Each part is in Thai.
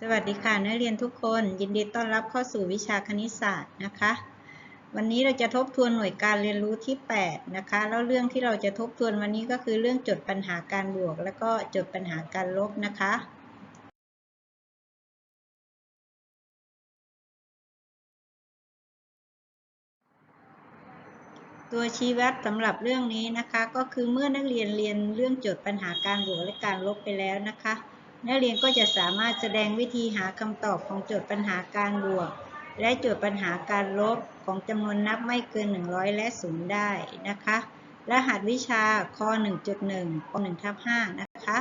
สวัสดีค่ะนักเรียนทุกคน ยินดีต้อนรับเข้าสู่วิชาคณิตศาสตร์นะคะ วันนี้เราจะทบทวนหน่วยการเรียนรู้ที่ 8 นะคะ แล้วเรื่องที่เราจะทบทวนวันนี้ก็คือเรื่องจดปัญหาการบวก แล้วก็จดปัญหาการลบนะคะตัวชี้วัดสำหรับเรื่องนี้นะคะ ก็คือเมื่อนักเรียนเรียนเรื่องโจทย์ปัญหาการบวกและการลบไปแล้วนะคะ นักเรียนก็จะสามารถแสดงวิธีหาคำตอบของโจทย์ปัญหาการบวก และโจทย์ปัญหาการลบของจำนวนนับไม่เกิน 100 และ0ได้นะคะ รหัสวิชาค1.1ป1ทับ5นะคะ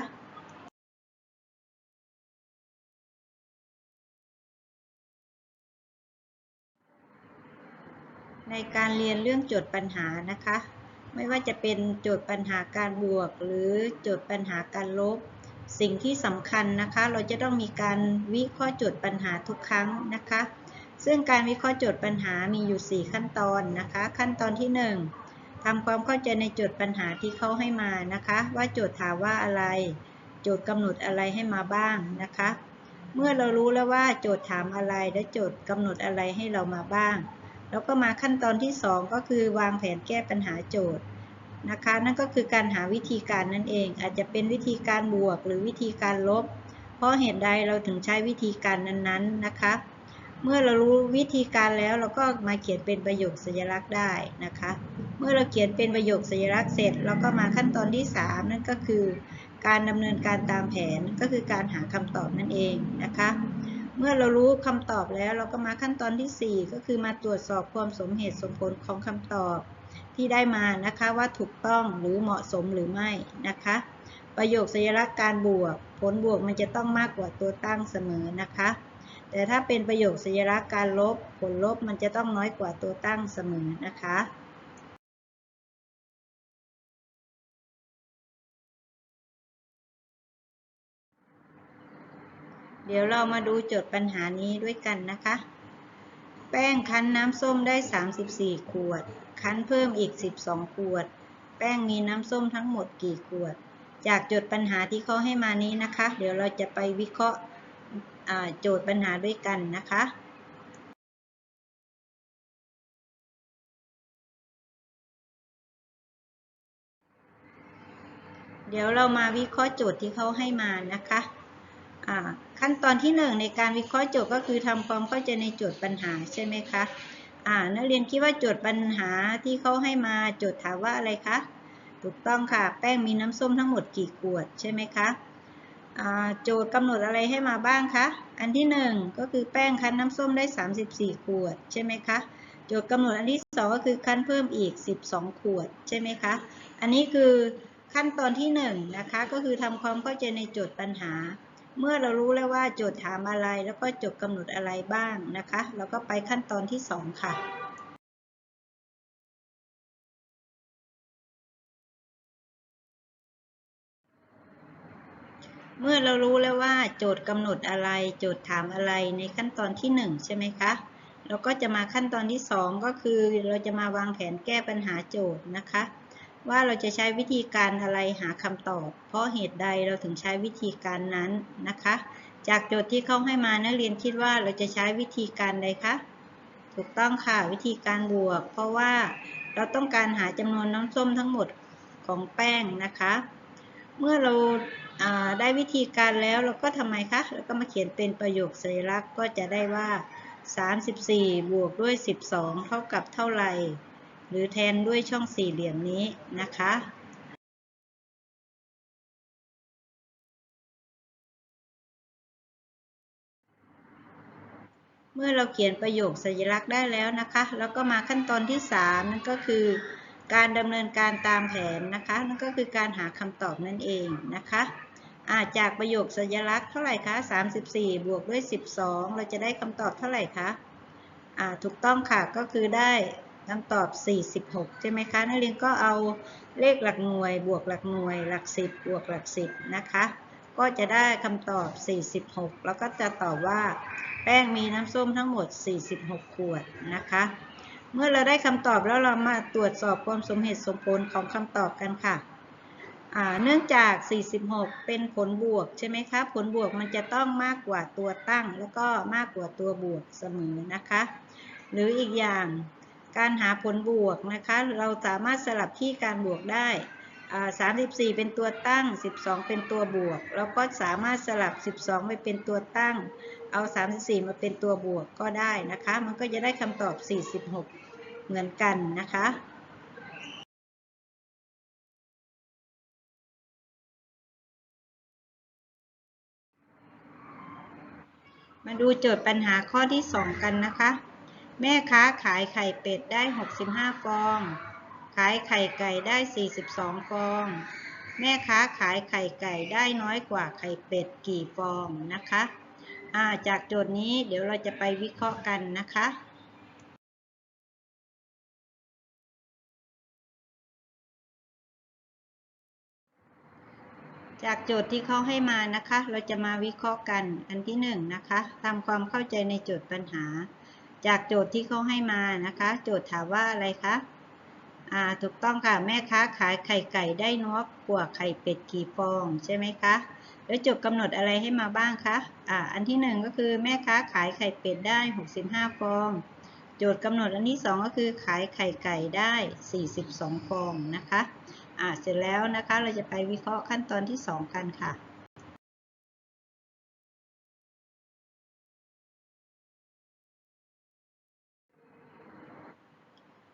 ในการเรียนเรื่องโจทย์ปัญหานะคะ ไม่ว่าจะเป็นโจทย์ปัญหาการบวก หรือโจทย์ปัญหาการลบ สิ่งที่สำคัญนะคะ เราจะต้องมีการวิเคราะห์โจทย์ปัญหาทุกครั้งนะคะ ซึ่งการวิเคราะห์โจทย์ปัญหามีอยู่ 4 ขั้นตอนนะคะ ขั้นตอนที่ 1ทำความเข้าใจในโจทย์ปัญหาที่เขาให้มานะคะ ว่าโจทย์ถามว่าอะไร โจทย์กำหนดอะไรให้มาบ้างนะคะ เมื่อเรารู้แล้วว่าโจทย์ถามอะไรและโจทย์กำหนดอะไรให้เรามาบ้าง แล้วก็มาขั้นตอนที่ 2 ก็คือวางแผนแก้ปัญหาโจทย์ นะคะ นั่นก็คือการหาวิธีการนั่นเอง อาจจะเป็นวิธีการบวกหรือวิธีการลบ เพราะเหตุใดเราถึงใช้วิธีการนั้นๆนะคะ เมื่อเรารู้วิธีการแล้วเราก็มาเขียนเป็นประโยคสัญลักษณ์ได้นะคะ เมื่อเราเขียนเป็นประโยคสัญลักษณ์เสร็จเราก็มาขั้นตอนที่ 3 นั่นก็คือ การดำเนินการตามแผนก็คือการหาคำตอบนั่นเองนะคะเมื่อเรารู้คำตอบแล้วเราก็มาขั้นตอนที่ 4 ก็คือมาตรวจสอบความสมเหตุสมผลของคำตอบ ที่ได้มานะคะว่าถูกต้องหรือเหมาะสมหรือไม่นะคะ ประโยคสัญลักษณ์การบวก ผลบวกมันจะต้องมากกว่าตัวตั้งเสมอนะคะ แต่ถ้าเป็นประโยคสัญลักษณ์การลบ ผลลบมันจะต้องน้อยกว่าตัวตั้งเสมอนะคะเดี๋ยวเรามาดูโจทย์ปัญหานี้ด้วยกันนะคะ ป้งคั้นน้ำส้มได้ 34 ขวด คั้นเพิ่มอีก 12 ขวด แป้งมีน้ำส้มทั้งหมดกี่ขวด จากโจทย์ปัญหาที่เขาให้มานี้นะคะ เดี๋ยวเราจะไปวิเคราะห์โจทย์ปัญหาด้วยกันนะคะเดี๋ยวเรามาวิเคราะห์โจทย์ที่เขาให้มานะคะ ขั้นตอนที่ 1 ในการวิเคราะห์โจทย์ก็คือทำความเข้าใจในโจทย์ปัญหาใช่ไหมคะนักเรียนคิดว่าโจทย์ปัญหาที่เขาให้มาโจทย์ถามว่าอะไรคะ ถูกต้องค่ะ แป้งมีน้ำส้มทั้งหมดกี่ขวดใช่ไหมคะโจทย์กำหนดอะไรให้มาบ้างคะ อันที่ 1 ก็คือแป้งคั้นน้ำส้มได้ 34 ขวดใช่ไหมคะ โจทย์กำหนดอันที่ 2 ก็คือคั้นเพิ่มอีก 12 ขวดใช่ไหมคะ อันนี้คือขั้นตอนที่ 1 นะคะ ก็คือทำความเข้าใจในโจทย์ปัญหา เมื่อเรารู้แล้วว่าโจทย์ถามอะไร แล้วก็โจทย์กำหนดอะไรบ้างนะคะเราก็ไปขั้นตอนที่ 2 ค่ะเมื่อเรารู้แล้วว่าโจทย์กำหนดอะไร โจทย์ถามอะไรในขั้นตอนที่ 1 ใช่ไหมคะเราก็จะมาขั้นตอนที่ 2 ก็คือเราจะมาวางแผนแก้ปัญหาโจทย์นะคะ ว่าเราจะใช้วิธีการอะไรหาคำตอบ เพราะเหตุใดเราถึงใช้วิธีการนั้นนะคะ จากโจทย์ที่เขาให้มานักเรียนคิดว่าเราจะใช้วิธีการใดคะถูกต้องค่ะวิธีการบวก เพราะว่าเราต้องการหาจำนวนน้ำส้มทั้งหมดของแป้งนะคะ เมื่อเราได้วิธีการแล้วเราก็ทำไมคะเราก็มาเขียนเป็นประโยคสัญลักษณ์ก็จะได้ว่า 34 บวกด้วย 12 เท่ากับเท่าไหร่ หรือแทนด้วยช่องสี่เหลี่ยมนี้นะคะเมื่อเราเขียนประโยคสัญลักษณ์ได้แล้วนะคะ แล้วก็มาขั้นตอนที่ 3 นั่นก็คือ การดำเนินการตามแผนนะคะ นั่นก็คือการหาคำตอบนั่นเองนะคะจากประโยคสัญลักษณ์เท่าไหร่คะ34 บวกด้วย 12 เราจะได้คำตอบเท่าไหร่คะถูกต้องค่ะก็คือได้ คำตอบ 46 ใช่ไหมคะ นักเรียนก็เอาเลขหลักหน่วย บวกหลักหน่วย หลัก 10 บวกหลัก 10 นะคะ ก็จะได้คำตอบ 46 แล้วก็จะตอบว่า แป้งมีน้ำส้มทั้งหมด 46 ขวดนะคะ เมื่อเราได้คำตอบแล้วเรามาตรวจสอบความสมเหตุสมผลของคำตอบกันค่ะเนื่องจาก 46 เป็นผลบวกใช่ไหมคะ ผลบวกมันจะต้องมากกว่าตัวตั้ง แล้วก็มากกว่าตัวบวกเสมอนะคะ หรืออีกอย่าง การหาผลบวกนะคะ เราสามารถสลับที่การบวกได้34 เป็นตัวตั้ง 12 เป็นตัวบวก แล้วก็สามารถสลับ 12 ไปเป็นตัวตั้ง เอา 34 มาเป็นตัวบวกก็ได้นะคะ มันก็จะได้คำตอบ 46 เหมือนกันนะคะ มาดูโจทย์ปัญหาข้อที่ 2 กันนะคะ แม่ค้าขายไข่เป็ดได้ 65 ฟอง ขายไข่ไก่ได้ 42 ฟอง แม่ค้าขายไข่ไก่ได้น้อยกว่าไข่เป็ดกี่ฟองนะคะาจากโจทย์นี้เดี๋ยวเราจะไปวิเคราะห์กันนะคะจากโจทย์ที่เขาให้มานะคะ เราจะมาวิเคราะห์กัน อันที่1นนะคะทำความเข้าใจในโจทย์ปัญหา จากโจทย์ที่เขาให้มานะคะ โจทย์ถามว่าอะไรคะอ่าถูกต้องค่ะแม่ค้าขายไข่ไก่ได้น้อยกว่าไข่เป็ดกี่ฟองใช่ไหมคะแล้วโจทย์กำหนดอะไรให้มาบ้างคะอ่าอันที่ 1 ก็คือแม่ค้าขายไข่เป็ดได้ 65 ฟอง โจทย์กำหนดอันที่ 2 ก็คือขายไข่ไก่ได้ 42 ฟองนะคะอ่าเสร็จแล้วนะคะเราจะไปวิเคราะห์ขั้นตอนที่ 2 กันค่ะ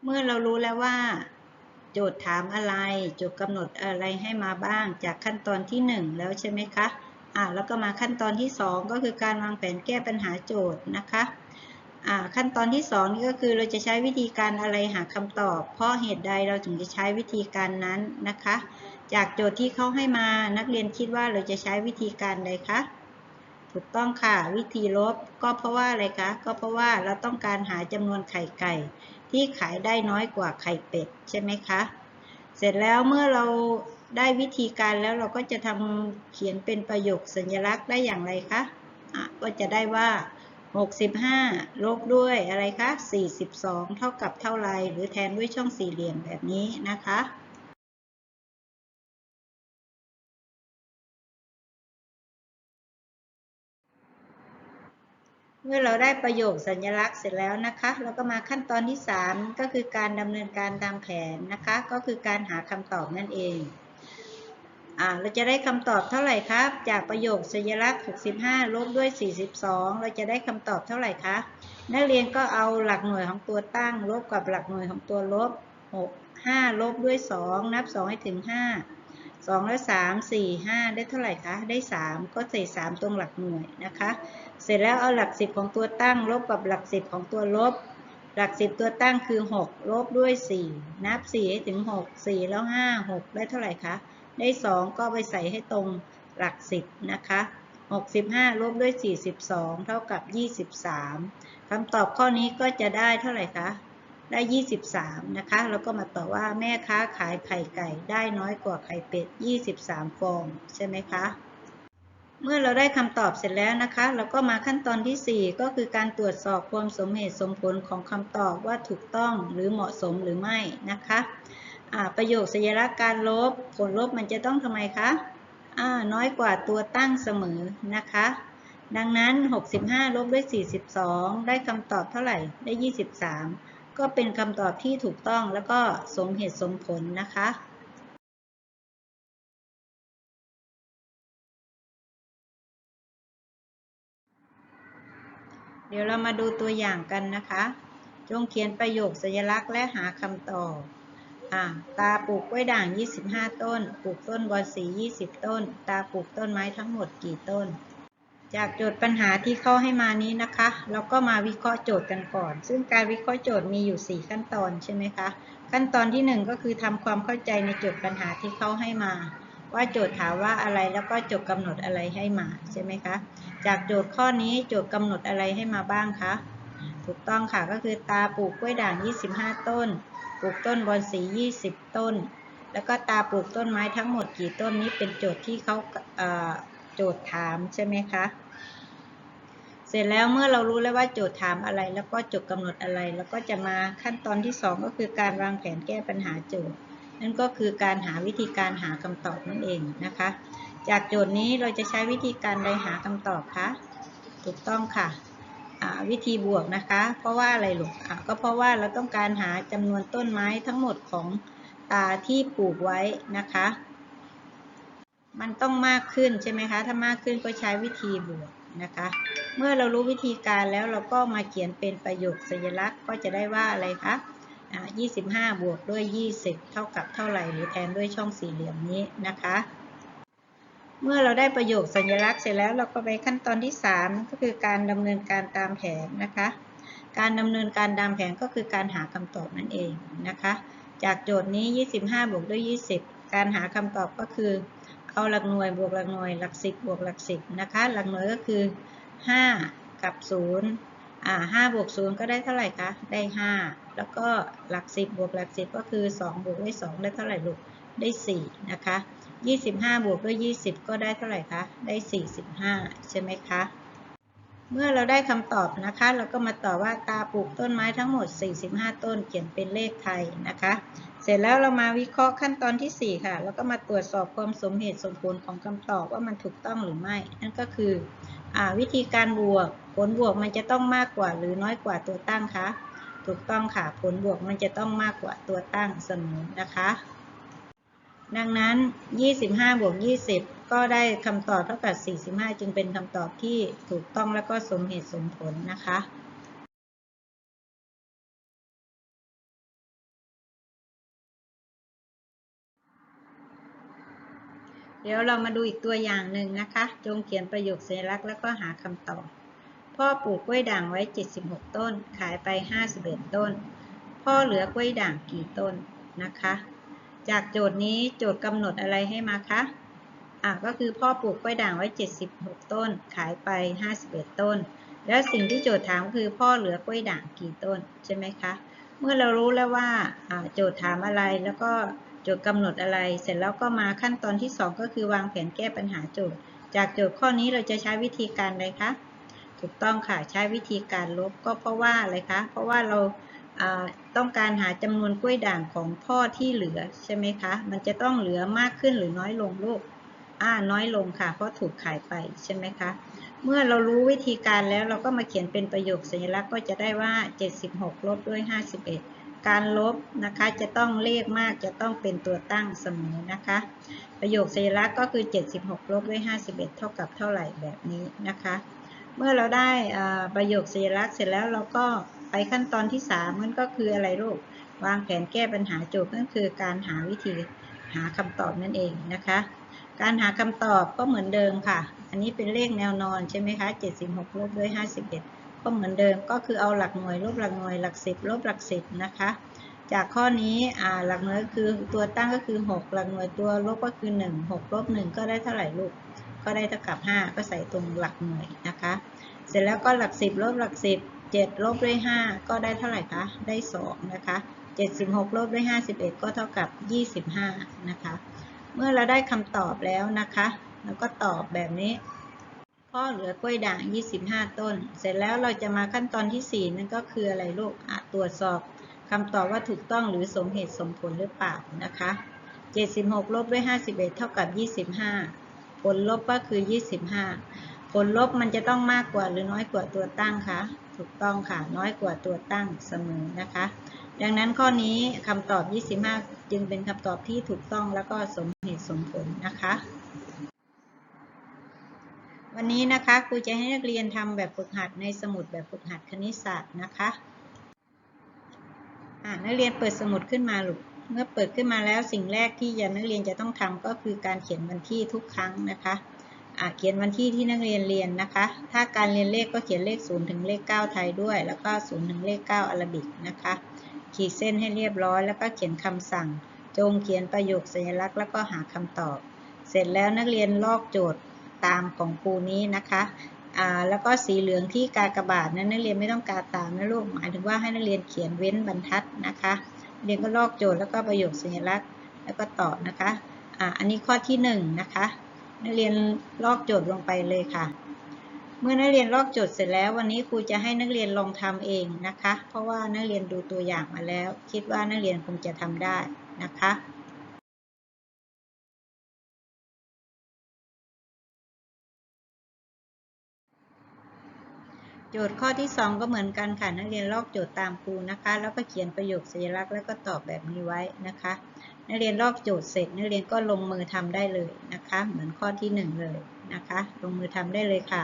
เมื่อเรารู้แล้วว่า โจทย์ถามอะไร โจทย์กำหนดอะไรให้มาบ้างจากขั้นตอนที่ 1 แล้วใช่ไหมคะอ่าแล้วก็มาขั้นตอนที่ 2 ก็คือการวางแผนแก้ปัญหาโจทย์นะคะอ่าขั้นตอนที่2นี่ก็คือเราจะใช้วิธีการอะไรหาคำตอบ เพราะเหตุใดเราถึงจะใช้วิธีการนั้นนะคะ จากโจทย์ที่เขาให้มานักเรียนคิดว่าเราจะใช้วิธีการใดคะถูกต้องค่ะวิธีลบก็เพราะว่าอะไรคะก็เพราะว่าเราต้องการหาจำนวนไข่ไก่ ที่ขายได้น้อยกว่าไข่เป็ดใช่ไหมคะ เสร็จแล้วเมื่อเราได้วิธีการแล้วเราก็จะทำเขียนเป็นประโยคสัญลักษณ์ได้อย่างไรคะะก็จะได้ว่า 65 ลบด้วยอะไรคะ 42 เท่ากับเท่าไรหรือแทนด้วยช่องสี่เหลี่ยมแบบนี้นะคะ เมื่อเราได้ประโยคสัญลักษณ์เสร็จแล้วนะคะ เราก็มาขั้นตอนที่ 3 ก็คือการดำเนินการตามแผนนะคะ ก็คือการหาคำตอบนั่นเองอ่าเราจะได้คำตอบเท่าไหร่ครับ จากประโยคสัญลักษณ์ 65 ลบด้วย 42 เราจะได้คำตอบเท่าไหร่คะนักเรียนก็เอาหลักหน่วยของตัวตั้งลบกับหลักหน่วยของตัวลบ 6 5 ลบด้วย 2 นับ 2 ให้ถึง 5 2 แล้ว3 4 5 ได้เท่าไหร่คะ ได้ 3 ก็ใส่ 3 ตรงหลักหน่วยนะคะ เสร็จแล้วเอาหลัก 10 ของตัวตั้ง ลบกับหลัก 10 ของตัวลบ หลัก 10 ตัวตั้งคือ 6 ลบด้วย 4 นับ 4 ให้ถึง 6 4 แล้ว 5 6 ได้เท่าไหร่คะ ได้ 2 ก็ไปใส่ให้ตรงหลัก 10 นะคะ 65 ลบด้วย 42 เท่ากับ 23 คำตอบข้อนี้ก็จะได้เท่าไหร่คะ ได้ 23 นะคะ แล้วก็มาตอบว่าแม่ค้าขายไข่ไก่ได้น้อยกว่าไข่เป็ด 23 ฟอง ใช่ไหมคะ เมื่อเราได้คำตอบเสร็จแล้วนะคะ เราก็มาขั้นตอนที่ 4 ก็คือการตรวจสอบความสมเหตุสมผลของคำตอบว่าถูกต้องหรือเหมาะสมหรือไม่นะคะประโยคสัญลักษณ์การลบ ผลลบมันจะต้องทำไมคะน้อยกว่าตัวตั้งเสมอนะคะ ดังนั้น 65 ลบด้วย 42 ได้คำตอบเท่าไหร่ ได้ 23 ก็เป็นคำตอบที่ถูกต้องแล้วก็สมเหตุสมผลนะคะเดี๋ยวเรามาดูตัวอย่างกันนะคะ จงเขียนประโยคสัญลักษณ์และหาคำตอบ อ่า ตาปลูกกล้วยด่าง 25 ต้น ปลูกต้นบอนสี 20 ต้น ตาปลูกต้นไม้ทั้งหมดกี่ต้น จากโจทย์ปัญหาที่เขาให้มานี้นะคะเราก็มาวิเคราะห์โจทย์กันก่อน ซึ่งการวิเคราะห์โจทย์มีอยู่ 4 ขั้นตอนใช่ไหมคะ ขั้นตอนที่ 1 ก็คือทำความเข้าใจในโจทย์ปัญหาที่เขาให้มา ว่าโจทย์ถามว่าอะไรแล้วก็โจทย์กำหนดอะไรให้มาใช่ไหมคะ จากโจทย์ข้อนี้โจทย์กำหนดอะไรให้มาบ้างคะ ถูกต้องค่ะก็คือตาปลูกกล้วยด่าง 25 ต้น ปลูกต้นบอนสี 20 ต้น แล้วก็ตาปลูกต้นไม้ทั้งหมดกี่ต้นนี้เป็นโจทย์ที่เขาโจทย์ถามใช่ไหมคะ เสร็จแล้วเมื่อเรารู้แล้วว่าโจทย์ถามอะไร แล้วก็โจทย์กำหนดอะไร แล้วก็จะมาขั้นตอนที่ 2 ก็คือการวางแผนแก้ปัญหาโจทย์ นั่นก็คือการหาวิธีการหาคำตอบนั่นเองนะคะ จากโจทย์นี้เราจะใช้วิธีการใดหาคำตอบคะถูกต้องค่ะวิธีบวกนะคะ เพราะว่าอะไรลูกอะก็เพราะว่าเราต้องการหาจำนวนต้นไม้ทั้งหมดของตาที่ปลูกไว้นะคะ มันต้องมากขึ้นใช่ไหมคะ ถ้ามากขึ้นก็ใช้วิธีบวกนะคะ เมื่อเรารู้วิธีการแล้วเราก็มาเขียนเป็นประโยคสัญลักษณ์ก็จะได้ว่าอะไรคะ25 บวกด้วย 20 เท่ากับเท่าไหร่หรือแทนด้วยช่องสี่เหลี่ยมนี้นะคะ เมื่อเราได้ประโยคสัญลักษณ์เสร็จแล้วเราก็ไปขั้นตอนที่ 3 ก็คือการดำเนินการตามแผนนะคะ การดำเนินการตามแผนก็คือการหาคำตอบนั่นเองนะคะ จากโจทย์นี้ 25 บวกด้วย 20 การหาคำตอบก็คือเอาหลักหน่วยบวกหลักหน่วยหลักสิบบวกหลักสิบนะคะ หลักหน่วยก็คือ 5 กับ 0 อ่า5บวก 0 ก็ได้เท่าไหร่คะ ได้ 5 แล้วก็หลัก 10 บวกหลัก 10 ก็คือ 2 บวกด้วย 2 ได้เท่าไหร่ลูก ได้ 4 นะคะ 25 บวกด้วย 20 ก็ได้เท่าไหร่คะ ได้ 45 ใช่ไหมคะ เมื่อเราได้คำตอบนะคะ เราก็มาต่อว่าตาปลูกต้นไม้ทั้งหมด 45 ต้น เขียนเป็นเลขไทยนะคะ เสร็จแล้วเรามาวิเคราะห์ขั้นตอนที่ 4 ค่ะ แล้วก็มาตรวจสอบความสมเหตุสมผลของคำตอบว่ามันถูกต้องหรือไม่ นั่นก็คือ วิธีการบวก ผลบวกมันจะต้องมากกว่าหรือน้อยกว่าตัวตั้งคะถูกต้องค่ะ ผลบวกมันจะต้องมากกว่าตัวตั้งเสมอนะคะ ดังนั้น 25บวก20 ก็ได้คำตอบเท่ากับ 45 จึงเป็นคำตอบที่ถูกต้องและก็สมเหตุสมผลนะคะ เดี๋ยวเรามาดูอีกตัวอย่างหนึ่งนะคะ จงเขียนประโยคสัญลักษณ์แล้วก็หาคำตอบ พ่อปลูกกล้วยด่างไว้ 76 ต้น ขายไป 51 ต้น พ่อเหลือกล้วยด่างกี่ต้นนะคะ จากโจทย์นี้โจทย์กำหนดอะไรให้มาคะ อะก็คือพ่อปลูกกล้วยด่างไว้ 76 ต้น ขายไป 51 ต้น แล้วสิ่งที่โจทย์ถามคือพ่อเหลือกล้วยด่างกี่ต้นใช่ไหมคะ เมื่อเรารู้แล้วว่าอ่าโจทย์ถามอะไรแล้วก็ โจทย์กำหนดอะไร เสร็จแล้วก็มาขั้นตอนที่ 2 ก็คือวางแผนแก้ปัญหาโจทย์ จากโจทย์ข้อนี้เราจะใช้วิธีการใดคะ ถูกต้องค่ะ ใช้วิธีการลบก็เพราะว่าอะไรคะ เพราะว่าเราต้องการหาจำนวนกล้วยด่างของพ่อที่เหลือใช่ไหมคะ มันจะต้องเหลือมากขึ้นหรือน้อยลงลูก อ่า น้อยลงค่ะ เพราะถูกขายไปใช่ไหมคะ เมื่อเรารู้วิธีการแล้วเราก็มาเขียนเป็นประโยคสัญลักษณ์ก็จะได้ว่า 76 ลบด้วย 51 การลบนะคะจะต้องเลขมากจะต้องเป็นตัวตั้งเสมอนะคะ ประโยคสัญลักษณ์ก็คือ 76 ลบด้วย 51 เท่ากับเท่าไหร่แบบนี้นะคะ เมื่อเราได้อ่าประโยคสัญลักษณ์เสร็จแล้วเราก็ไปขั้นตอนที่3นั่นก็คืออะไรลูก วางแผนแก้ปัญหาโจทย์นั่นคือการหาวิธีหาคำตอบนั่นเองนะคะ การหาคำตอบก็เหมือนเดิมค่ะ อันนี้เป็นเลขแนวนอนใช่ไหมคะ 76 ลบด้วย 51 ก็เหมือนเดิมก็คือเอาหลักหน่วยลบหลักหน่วยหลัก10ลบหลัก10นะคะจากข้อนี้หลักหน่วยคือตัวตั้งก็คือ 6 หลักหน่วยตัวลบก็คือ 1 6ลบ1ก็ได้เท่าไหร่ลูก ก็ได้เท่ากับ 5 ก็ใส่ตรงหลักหน่วยนะคะ เสร็จแล้วก็หลัก 10 ลบหลัก 10 7 ลบด้วย 5 ก็ได้เท่าไหร่คะ ได้ 2 นะคะ 76 ลบด้วย 51 ก็เท่ากับ 25 นะคะ เมื่อเราได้คำตอบแล้วนะคะ เราก็ตอบแบบนี้ พ่อเหลือกล้วยด่าง 25 ต้น เสร็จแล้วเราจะมาขั้นตอนที่ 4 นั่นก็คืออะไรลูกตรวจสอบคำตอบว่าถูกต้องหรือสมเหตุสมผลหรือเปล่านะคะ 76 ลบด้วย 51 เท่ากับ 25 ผลลบก็คือ 25 ผลลบมันจะต้องมากกว่าหรือน้อยกว่าตัวตั้งคะ ถูกต้องค่ะ น้อยกว่าตัวตั้งเสมอนะคะ ดังนั้นข้อนี้คำตอบ 25 จึงเป็นคำตอบที่ถูกต้องแล้วก็สมเหตุสมผลนะคะ วันนี้นะคะครูจะให้นักเรียนทำแบบฝึกหัดในสมุดแบบฝึกหัดคณิตศาสตร์นะคะนักเรียนเปิดสมุดขึ้นมาลูกเมื่อเปิดขึ้นมาแล้วสิ่งแรกที่นักเรียนจะต้องทำก็คือการเขียนวันที่ทุกครั้งนะคะเขียนวันที่ที่นักเรียนเรียนนะคะ ถ้าการเรียนเลขก็เขียนเลข0ถึงเลข9ไทยด้วย แล้วก็0ถึงเลข9อาราบิกนะคะ ขีดเส้นให้เรียบร้อย แล้วก็เขียนคำสั่ง จงเขียนประโยคสัญลักษณ์แล้วก็หาคำตอบ เสร็จแล้วนักเรียนลอกโจทย์ ตามของครูนี้นะคะอ่าแล้วก็สีเหลืองที่กากระบาทนั้นนักเรียนไม่ต้องกาตามนะลูกหมายถึงว่าให้นักเรียนเขียนเว้นบรรทัดนะคะ เรียนก็ลอกโจทย์แล้วก็ประโยคสัญลักษณ์แล้วก็ตอบนะคะอ่าอันนี้ข้อที่หนึ่งนะคะนักเรียนลอกโจทย์ลงไปเลยค่ะ เมื่อนักเรียนลอกโจทย์เสร็จแล้ว วันนี้ครูจะให้นักเรียนลองทำเองนะคะ เพราะว่านักเรียนดูตัวอย่างมาแล้ว คิดว่านักเรียนคงจะทำได้นะคะ โจทย์ข้อที่ 2 ก็เหมือนกันค่ะ นักเรียนลอกโจทย์ตามครูนะคะ แล้วก็เขียนประโยคสัญลักษณ์แล้วก็ตอบแบบนี้ไว้นะคะ นักเรียนลอกโจทย์เสร็จ นักเรียนก็ลงมือทำได้เลยนะคะ เหมือนข้อที่ 1 เลยนะคะ ลงมือทำได้เลยค่ะ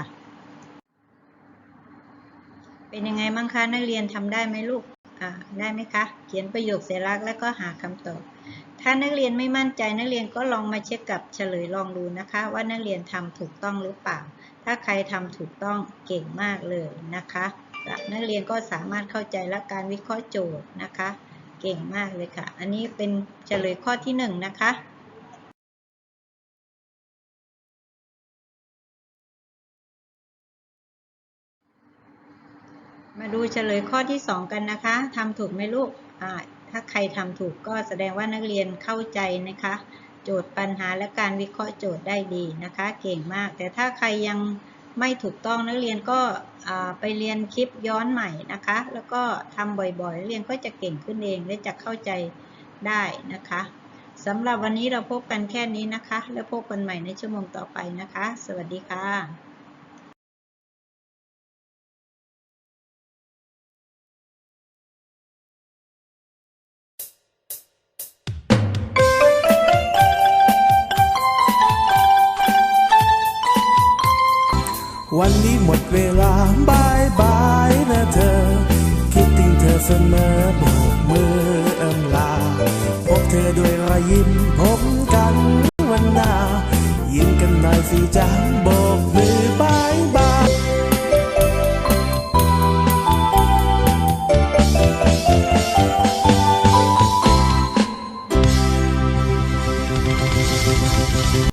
เป็นยังไงบ้างคะนักเรียนทำได้ไหมลูก ได้ไหมคะ เขียนประโยคเสัญลักแล้วก็หาคำตอบ ถ้านักเรียนไม่มั่นใจนักเรียนก็ลองมาเช็คกับเฉลยลองดูนะคะ ว่านักเรียนทำถูกต้องหรือเปล่า ถ้าใครทำถูกต้องเก่งมากเลยนะคะ นักเรียนก็สามารถเข้าใจและการวิเคราะห์โจทย์นะคะ เก่งมากเลยค่ะ อันนี้เป็นเฉลยข้อที่หนึ่งนะคะ มาดูเฉลยข้อที่ 2 กันนะคะทำถูกไหมลูกถ้าใครทำถูกก็แสดงว่านักเรียนเข้าใจนะคะ โจทย์ปัญหาและการวิเคราะห์โจทย์ได้ดีนะคะ เก่งมาก แต่ถ้าใครยังไม่ถูกต้องนักเรียนก็ไปเรียนคลิปย้อนใหม่นะคะ แล้วก็ทำบ่อยๆนักเรียนก็จะเก่งขึ้นเองและจะเข้าใจได้นะคะสำหรับวันนี้เราพบกันแค่นี้นะคะ แล้วพบกันใหม่ในชั่วโมงต่อไปนะคะ สวัสดีค่ะ วันนี้หมดเวลาบายบายนะเธอ คิดถึงเธอเสมอโบกมือเอิมลา พบเธอด้วยรอยยิ้มพบกันวันหน้ายิ้มกันหน่อยสิจ้าโบกมือ